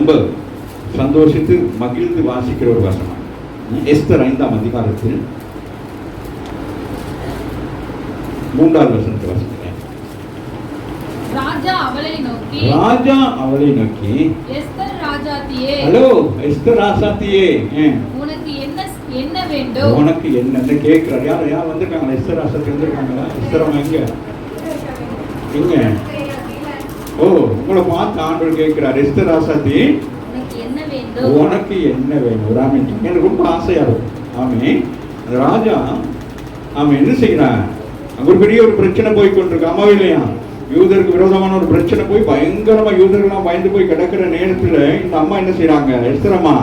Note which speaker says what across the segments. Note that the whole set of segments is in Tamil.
Speaker 1: ரொம்ப சந்தோஷித்து மகிழ்ந்து வாசிக்கிற ஒரு வசனம். எஸ்தர் ஐந்தாம் அதிகாரத்தில் மூன்றாவது வசனத்தை வாசிக்கிறேன்.
Speaker 2: ராஜா அவளை நோக்கி
Speaker 1: ராஜா அவளை நோக்கி
Speaker 2: எஸ்தர் ராஜாத்தியே
Speaker 1: ஹலோ எஸ்தர் ராசாத்தியே ஏன்?
Speaker 2: உனக்கு என்ன என்ன வேண்டும்?
Speaker 1: உனக்கு என்னன்னு கேட்கிறார்? யார் யார் வந்திருக்காங்களா எஸ்தர் ராசாத்தி வந்திருக்காங்களா? எஸ்தர் அவங்க எங்க? எங்க? ஓ உங்களை பார்த்து ஆண்டவர் கேட்கிறார் எஸ்தர் ராசாத்தி
Speaker 2: உனக்கு என்ன
Speaker 1: வேணும் ராமன் எனக்கு ரொம்ப ஆசையா இருக்கும் ஆமே அந்த ராஜா அவன் என்ன செய்யறான் அங்க ஒரு பெரிய ஒரு பிரச்சனை போய் கொண்டிருக்கு. அம்மாவே இல்லையா? யூதருக்கு விரோதமான ஒரு பிரச்சனை போய் பயங்கரமா யூதர்கள்லாம் பயந்து போய் கிடக்கிற நேரத்துல இந்த அம்மா என்ன செய்றாங்க? எஸ்தரம்மா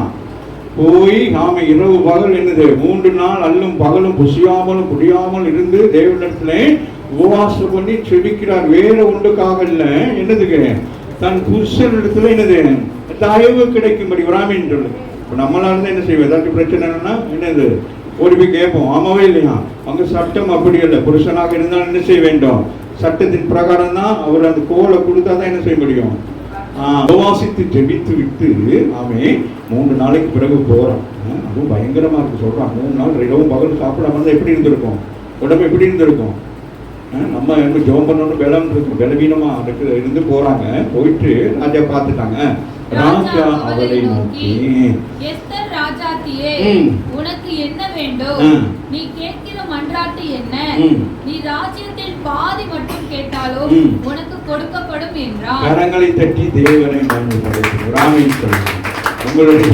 Speaker 1: போய் நாம இரவு பகல் என்னது? மூன்று நாள் அல்லும் பகலும் புசியாமலும் குடியாமல் இருந்து தேவனிடத்துல உபவாசம் பண்ணி செபிக்கிறார். வேற ஒன்றுக்காக இல்லை என்னதுக்கு தன் புருஷனிடத்துல என்னது? தயவு கிடைக்கும்படி. வராமின்னு சொல்லு. இப்போ நம்மளா இருந்தால் என்ன செய்வோம்? ஏதாச்சும் பிரச்சனைன்னா என்னது? ஓடி போய் கேட்போம். ஆமாவே இல்லையா? அங்கே சட்டம் அப்படி இல்லை புருஷனாக இருந்தால் என்ன செய்ய வேண்டும்? சட்டத்தின் பிரகாரம் தான் அவர் அந்த கோலை கொடுத்தா தான் என்ன செய்ய முடியும்? உபவாசித்து ஜெபித்து விட்டு ஆமே மூணு நாளைக்கு பிறகு போகிறான் அதுவும் பயங்கரமாக இருக்கு. சொல்கிறான் மூணு நாள் இரவும் பகல் சாப்பிடாம இருந்தால் எப்படி இருந்திருக்கும்? உடம்பு எப்படி இருந்திருக்கும்? நம்ம வந்து ஜோம் பண்ணணும் பலம் இருக்கும் பலவீனமா அதுக்கு இருந்து போறாங்க. போயிட்டு ராஜா பார்த்துட்டாங்க. ராஜா அவளை நோக்கி
Speaker 2: எஸ்தர் ராஜாத்தியே
Speaker 1: ம்.
Speaker 2: உனக்கு என்ன வேண்டும். நீ கேட்கிற மன்றாட்டு என்ன. நீ ராஜ்யத்தில் பாதி மட்டும் கேட்டாலும்
Speaker 1: ம்.
Speaker 2: உனக்கு கொடுக்கப்படும் என்றார்
Speaker 1: கரங்களை தட்டி தேவனை சொல்லுங்க உங்களுடைய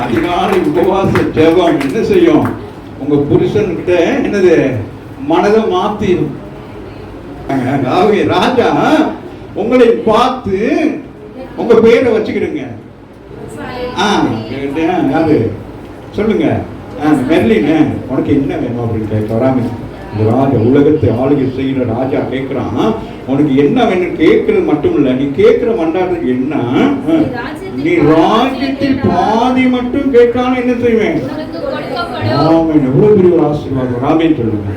Speaker 1: அதிகாலை உபவாச ஜெபம் என்ன செய்யும்? உங்க புருஷன்கிட்ட என்னது? மனதை மாத்திரும் ஆகவே ராஜா உங்களை பார்த்து உங்க பேரை வச்சுக்கிடுங்க. ஆ சொல்லுங்க. ஆ மெர்லின் உனக்கு என்ன வேணும் அப்படின்னு கேட்க வராம. இந்த ராஜா உலகத்தை ஆளுகை செய்கிற ராஜா கேட்கிறான் உனக்கு என்ன வேணும் கேட்கறது மட்டும் இல்ல நீ கேட்கிற மண்டாடு என்ன? நீ ராஜ்யத்தில் பாதி மட்டும் கேட்டாலும் என்ன செய்வேன்?
Speaker 2: உனக்கு
Speaker 1: எவ்வளவு பெரிய ஒரு ஆசீர்வாதம். ராமேன் சொல்லுங்க.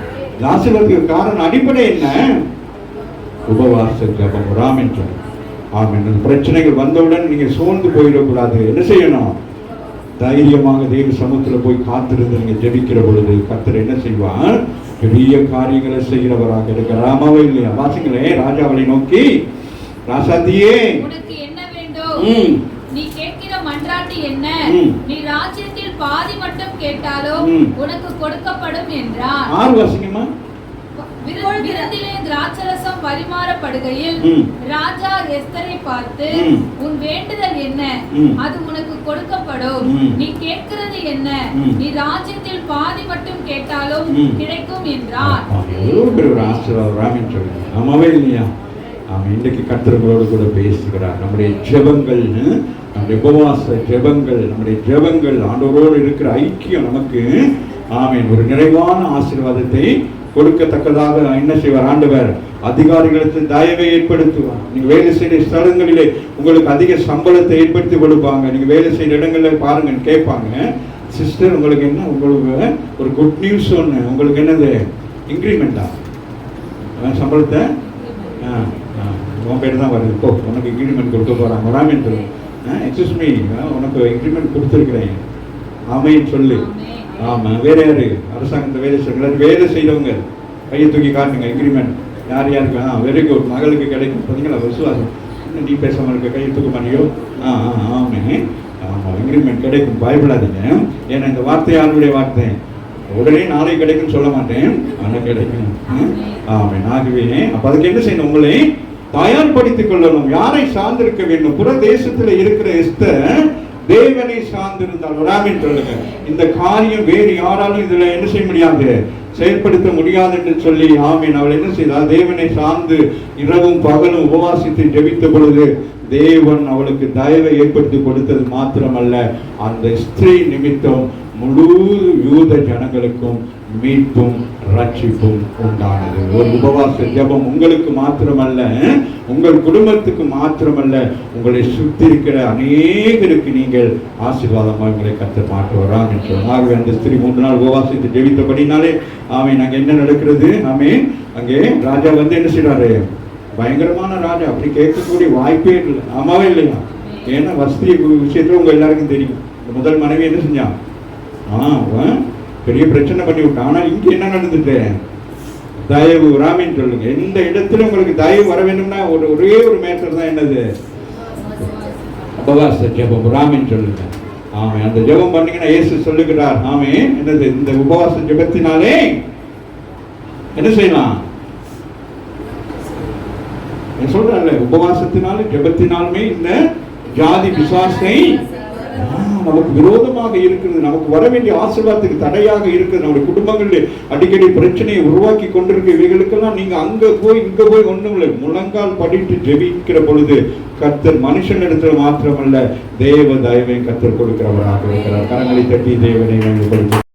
Speaker 1: ஆசீர்வாதத்துக்கு காரணம் அடிப்படை என்ன? உபவாச ஜபம் ராமேன் இந்த பிரச்சனைகள் வந்தவுடன் நீங்க சோர்ந்து போயிடக்கூடாது. என்ன செய்யணும்? தைரியமாக தேவ சமூகத்துல போய் காத்திருந்து நீங்க ஜெபிக்கிற பொழுது கர்த்தர் என்ன செய்வார்? பெரிய காரியங்களை செய்கிறவராக இருக்கிறார். ராமாவே இல்லையா? வாசிங்களே ராஜாவளை நோக்கி ராசாத்தியே.
Speaker 2: நீ கேட்கிற மன்றாட்டு என்ன. நீ ராஜ்யத்தில் பாதி மட்டும் கேட்டாலும்
Speaker 1: ம்.
Speaker 2: உனக்கு கொடுக்கப்படும் என்றார்.
Speaker 1: ஆறு வாசிங்கம்மா.
Speaker 2: விரு- விருந்திலே திராட்சரசம் பரிமாறப்படுகையில். ராஜா எஸ்தரை பார்த்து. உன் வேண்டுதல் என்ன. அது உனக்கு கொடுக்கப்படும். நீ கேட்கிறது என்ன. நீ ராஜ்யத்தில் பாதி மட்டும் கேட்டாலும். கிடைக்கும் என்றார்
Speaker 1: எவ்வளவு பெரிய ஒரு ஆசீர்வாதம் ராமன் சொல்லுங்க ஆமாவே இல்லையா அவன் இன்றைக்கு கர்த்தர்களோடு கூட பேசுகிறார் நம்முடைய ஜெபங்கள் நம்முடைய உபவாச ஜெபங்கள் நம்முடைய ஜெபங்கள் ஆண்டவரோடு இருக்கிற ஐக்கியம் நமக்கு ஆமென் ஒரு நிறைவான ஆசீர்வாதத்தை கொடுக்கத்தக்கதாக என்ன செய்வார்? ஆண்டவர் அதிகாரிகளுக்கு தயவை ஏற்படுத்துவார். நீங்க வேலை செய்கிற ஸ்தலங்களிலே உங்களுக்கு அதிக சம்பளத்தை ஏற்படுத்தி கொடுப்பாங்க. நீங்க வேலை செய்கிற இடங்களில் பாருங்க கேட்பாங்க. சிஸ்டர் உங்களுக்கு என்ன? உங்களுக்கு ஒரு குட் நியூஸ் ஒன்று உங்களுக்கு என்னது? இன்க்ரிமெண்டா சம்பளத்தை? ஆ, ஆ, உன் பேர் தான் வருது. இப்போ உனக்கு இன்க்ரிமெண்ட் கொடுக்க போகிறாங்க வராமேன்னு சொல்லு. எக்ஸஸ் மீ உனக்கு இன்க்ரிமெண்ட் கொடுத்துருக்குறேன். ஆமைன்னு சொல்லு. ஆமாம் வேறு யாரு? அரசாங்கத்தை வேலை செய்யல வேலை செய்கிறவங்க கையை தூக்கி காட்டுங்க இன்க்ரிமெண்ட் யார் யாருக்கு? ஆ வெரி குட் மகளுக்கு கிடைக்கும். பார்த்தீங்களா விசுவாசம். என்ன நீ பேசாமல் இருக்க கையை தூக்க மாட்டியோ ஆ ஆ ஆமே. ஆமாம் எக்ரிமெண்ட் கிடைக்கும். பயப்படாதீங்க. ஏன்னா இந்த வார்த்தை யாருடைய வார்த்தை. உடனே நாளை கிடைக்கும்னு சொல்ல மாட்டேன். ஆனால் கிடைக்கும். ஆமாம் ஆகவே அப்போ அதுக்கு என்ன செய்யணும்? உங்களை தயார்படுத்திக் கொள்ளணும். யாரை சார்ந்திருக்க வேண்டும்? புற தேசத்தில் இருக்கிற இஸ்தை தேவனை சார்ந்திருந்தால் ராமின் சொல்லுங்க. இந்த காரியம் வேறு யாராலும் இதுல என்ன செய்ய முடியாது. செயல்படுத்த முடியாது என்று சொல்லி ஆமீன். அவள் என்ன செய்தால் தேவனை சார்ந்து இரவும் பகலும் உபவாசித்து ஜெபித்த பொழுது தேவன் அவளுக்கு தயவை ஏற்படுத்தி கொடுத்தது மாத்திரமல்ல. அந்த ஸ்திரீ நிமித்தம் முழு யூத ஜனங்களுக்கும் மீட்பும் ரட்சிப்பும் உண்டானது. ஒரு உபவாச ஜபம் உங்களுக்கு மாத்திரமல்ல உங்கள் குடும்பத்துக்கு மாத்திரமல்ல உங்களை சுத்தி இருக்கிற அநேகருக்கு நீங்கள் ஆசீர்வாதமாக உங்களை கத்த மாற்ற வரான் என்று ஆகவே அந்த ஸ்திரீ மூன்று நாள் உபவாசத்தை ஜெபித்தபடினாலே ஆமே நாங்கள் என்ன நடக்கிறது? ஆமே அங்கே ராஜா வந்து என்ன செய்றாரு? பயங்கரமான ராஜா. அப்படி கேட்கக்கூடிய வாய்ப்பே இல்லை. ஆமாவே இல்லையா? ஏன்னா வசதி விஷயத்துல உங்க எல்லாருக்கும் தெரியும். முதல் மனைவி என்ன செஞ்சான்? ஆ அவன் பெரிய பிரச்சனை பண்ணி விட்டான். ஆனா இங்க என்ன நடந்துட்டு தயவு ராமின்னு சொல்லுங்க. எந்த இடத்துல உங்களுக்கு தயவு வர வேண்டும்னா ஒரு ஒரே ஒரு மேட்டர் தான் என்னது? உபவாச ஜெபம். ராமின்னு சொல்லுங்க. ஆமே அந்த ஜெபம் பண்ணீங்கன்னா இயேசு சொல்லுகிறார். ஆமே என்னது? இந்த உபவாச ஜெபத்தினாலே என்ன செய்யலாம்? சொல்றேன் உபவாசத்தினாலும் ஜெபத்தினாலுமே இந்த ஜாதி விசுவாசத்தை ஆ, நமக்கு விரோதமாக இருக்கிறது நமக்கு வர வேண்டிய ஆசீர்வாதத்துக்கு தடையாக இருக்கிறது நம்முடைய குடும்பங்களில் அடிக்கடி பிரச்சனையை உருவாக்கி கொண்டிருக்க இவைகளுக்கெல்லாம் நீங்க அங்க போய் இங்க போய் ஒண்ணும் இல்லை. முழங்கால் படிட்டு ஜெபிக்கிற பொழுது கர்த்தர் மனுஷனிடத்துல மாத்திரமல்ல தேவ தயவை கத்தர் கொடுக்கிறவராக இருக்கிறார். கரங்களை தட்டி தேவனை கொடுத்து